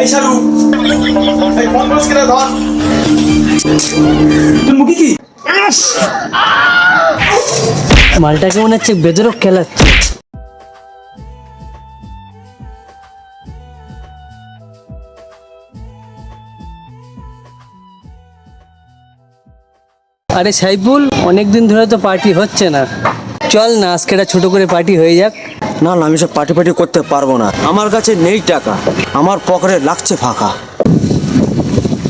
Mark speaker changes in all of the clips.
Speaker 1: এই শালু এই ফোন কিনা ধর। কি?
Speaker 2: মালটাকে মনে হচ্ছে বেদরক খেলাচ্ছে আরে সাইফুল, অনেকদিন ধরে তো পার্টি হচ্ছে না। চল না, আজকে ছোট করে পার্টি হয়ে যাক।
Speaker 3: না না আমি সব পার্টি পার্টি করতে পারব না। আমার কাছে নেই টাকা। আমার পকেটে লাগছে ফাঁকা।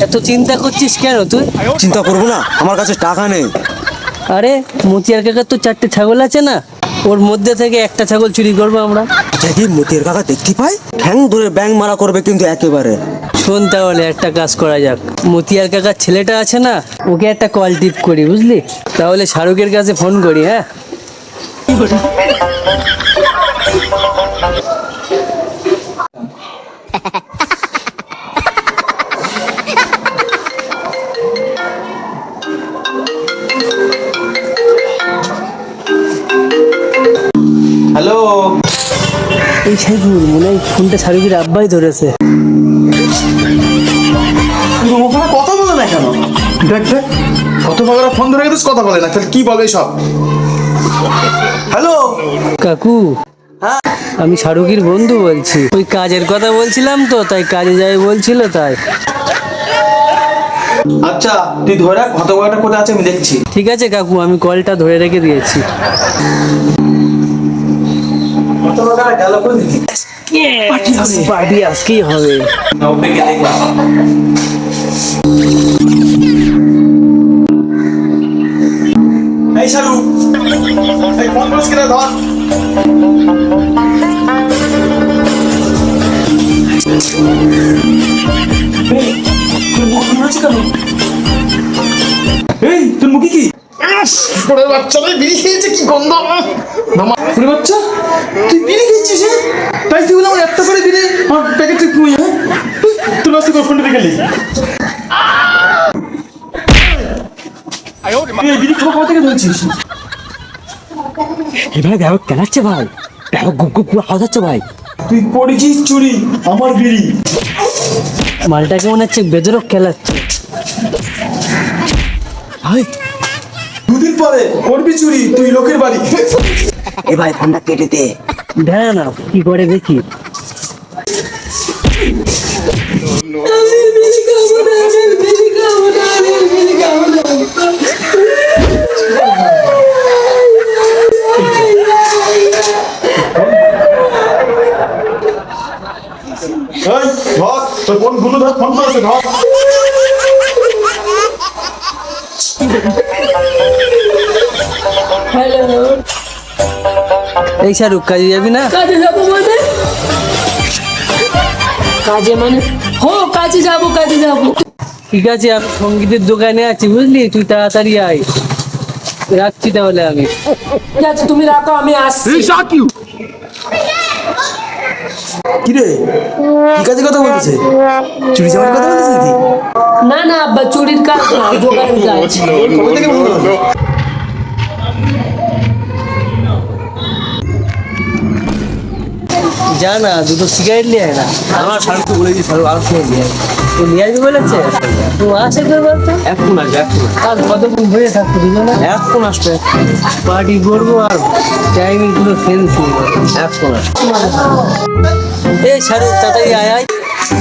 Speaker 2: এত চিন্তা করছিস কেন তুই?
Speaker 3: চিন্তা করব না আমার কাছে টাকা নেই।
Speaker 2: আরে মতিয়ার কাকার তো চারটে ছাগল আছে না? ওর মধ্যে থেকে একটা ছাগল চুরি করব আমরা।
Speaker 3: দেখি মতির কাকা দেখতে পাই? ঠ্যাং ধরে ব্যাং মারা করবে কিন্তু একেবারে।
Speaker 2: শোন তাহলে একটা কাজ করা যাক। মতিয়ার কাকার ছেলেটা আছে না ওকে একটা কল টিপ করি বুঝলি? তাহলে শাহরুখের কাছে ফোন করি হ্যাঁ?
Speaker 1: হ্যালো।
Speaker 2: এই সাইফুল মনে হয় ফোনটা আব্বাই ধরেছে।
Speaker 1: ওখানে কথা বলে না কেন? দেখ দেখ। কত ফাঁকা ফোন ধরে গেছিস কথা বলে না। তাহলে কি বলে সব হ্যালো।
Speaker 2: কাকু আমি শাহরুখের বন্ধু বলছি। ওই কাজের কথা বলছিলাম তো তাই কাজে যাই বলছিল তাই।
Speaker 1: আচ্ছা তুই ধরে রাখ কোথায় আছে আমি দেখছি।
Speaker 2: ঠিক আছে কাকু আমি কলটা ধরে রেখে দিয়েছি।
Speaker 1: কত গেল করে দিচ্ছি
Speaker 2: পার্টি আজকেই হবে।
Speaker 1: এই শালু এই ফোন করিস কিনা ধর। এই তোর মুখে কি? পরের বাচ্চা ভাই বিড়ি খেয়েছে কি গন্ধ? মামা বাচ্চা তুই বিড়ি খেয়েছিস হ্যাঁ? তাই তুই আমার একটা করে বিড়ি আমার প্যাকেটে তুই হ্যাঁ? তুই বাস্তে করে ফোনটা রেখে বিড়ি খাওয়া খাওয়া থেকে ধরেছিস?
Speaker 3: এভাবে ব্যাপক কেনাচ্ছে ভাই। ব্যাপক গুপ গুপ করে আওয়াজ হচ্ছে ভাই।
Speaker 1: তুই পড়েছিস চুরি আমার বিড়ি।
Speaker 2: মালটাকে মনে হচ্ছে? বেদরক খেলাচ্ছে
Speaker 3: ভাই।
Speaker 1: দুদিন পরে করবি চুরি তুই লোকের বাড়ি।
Speaker 3: এ ভাই ফোনটা কেটে দে।
Speaker 2: দেখা না কি করে দেখি?
Speaker 1: এই ধর তোর কোনগুলো ধর ফোন করেছে ধর
Speaker 2: এই শাহরুখ কাজে যাবি না?
Speaker 4: কাজে যাব মানে কাজে মানে? হো কাজে যাব কাজে যাব।
Speaker 2: ঠিক আছে আমি সঙ্গীতের দোকানে আছি বুঝলি? তুই তাড়াতাড়ি আয়। রাখছি তাহলে আমি।
Speaker 4: ঠিক আছে তুমি রাখো আমি আসছি।
Speaker 3: কি রে কি কাজে কথা বলতেছে? চুরি যাওয়ার কথা বলতেছে
Speaker 4: না না আব্বা চুরির কাজ না দোকানে কাজ
Speaker 2: যা না দুটো সিগারেট নিয়ে আয় না।
Speaker 3: আমার শাহরুখকে বলে দিই শাহরুখ আরও শুনে দিয়ে
Speaker 2: তুই নিয়ে আসবি বলেছে তো আসে তোর বলতো
Speaker 3: এখন আসবে এখন
Speaker 2: আর কতক্ষণ হয়ে থাকতো দুজনে
Speaker 3: এখন আসবে।
Speaker 2: পার্টি করব আর টাইমিং পুরো সেন্স
Speaker 3: এখন আসবে।
Speaker 2: এই শাহরুখ তাড়াতাড়ি আয় আয়।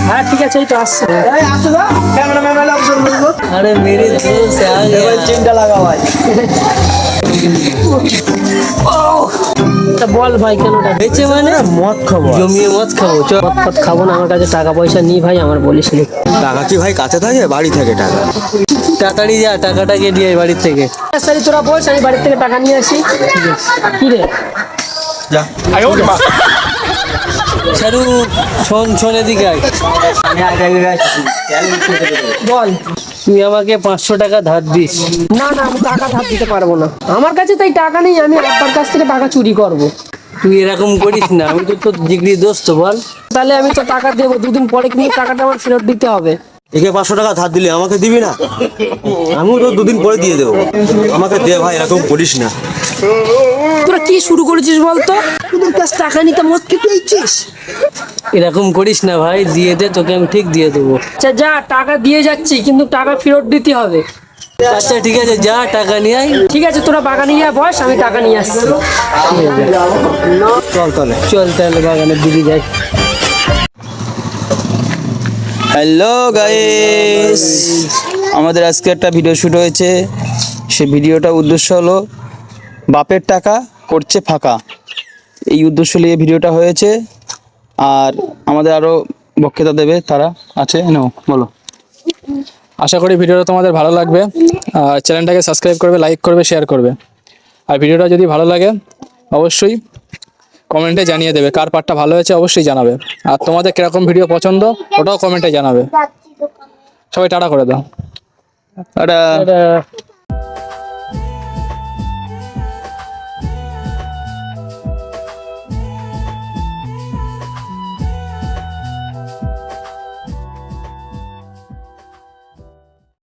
Speaker 4: হ্যাঁ ঠিক আছে এই তো আসছে।
Speaker 2: আরে মেরে দোস্ত
Speaker 3: চিন্তা লাগা ভাই
Speaker 4: তা বল ভাই কেন ডাক
Speaker 2: হয়েছে মানে
Speaker 3: মদ খাব
Speaker 2: জমিয়ে মদ খাব চ।
Speaker 4: মদ খাব না আমার কাছে টাকা পয়সা নিই ভাই আমার বলিস নি।
Speaker 3: টাকা কি ভাই কাছে থাকে? বাড়ি থাকে টাকা।
Speaker 2: তাড়াতাড়ি যা টাকাটাকে দিয়ে আয় বাড়ির থেকে।
Speaker 4: সারি তোরা বলছ আমি বাড়ির থেকে টাকা নিয়ে আসি। কি রে?
Speaker 1: যা।
Speaker 2: শাহরুখ শোন শোন এদিকে আয়।
Speaker 4: বল।
Speaker 2: তুই আমাকে পাঁচশো টাকা ধার দিস।
Speaker 4: না না আমি টাকা ধার দিতে পারব না। আমার কাছে তাই টাকা নেই আমি আব্বার কাছ থেকে টাকা চুরি করব।
Speaker 2: তুই এরকম করিস না আমি তো তোর ডিগ্রি দোস্ত বল।
Speaker 4: তাহলে আমি তো টাকা দেবো দুদিন পরে কিন্তু টাকাটা আমার ফেরত দিতে হবে।
Speaker 3: একে পাঁচশো টাকা ধার দিলে আমাকে দিবি না? আমিও তো দুদিন পরে দিয়ে দেবো। আমাকে দে ভাই এরকম করিস না।
Speaker 4: তোরা কি শুরু করেছিস বলতো? তোদের কাছে টাকা নিতে মত খেতে ইচ্ছিস
Speaker 2: এরকম করিস না ভাই দিয়ে দে তোকে আমি ঠিক দিয়ে দেবো।
Speaker 4: আচ্ছা যা টাকা দিয়ে যাচ্ছি কিন্তু টাকা ফেরত দিতে হবে।
Speaker 2: আচ্ছা ঠিক আছে যা টাকা নিয়ে আয়।
Speaker 4: ঠিক আছে তোরা বাগানে গিয়ে বস আমি টাকা নিয়ে আসছি।
Speaker 3: চল তাহলে
Speaker 2: চল তাহলে বাগানের দিকে যাই।
Speaker 1: হ্যালো গাইস আমাদের আজকে একটা ভিডিও শুট হয়েছে। সে ভিডিওটা উদ্দেশ্য হলো বাপের টাকা করছে ফাঁকা। এই উদ্দেশ্য নিয়ে ভিডিওটা হয়েছে। আর আমাদের আরও বক্তৃতা দেবে তারা। আছে? নেও, বলো।
Speaker 5: আশা করি ভিডিওটা তোমাদের ভালো লাগবে। আর চ্যানেলটাকে সাবস্ক্রাইব করবে, লাইক করবে, শেয়ার করবে। আর ভিডিওটা যদি ভালো লাগে, অবশ্যই কমেন্টে জানিয়ে দেবে। কার পার্টটা ভালো হয়েছে অবশ্যই জানাবে। আর তোমাদের কীরকম ভিডিও পছন্দ, ওটাও কমেন্টে জানাবে। সবাই টাটা করে দাও।
Speaker 2: এটা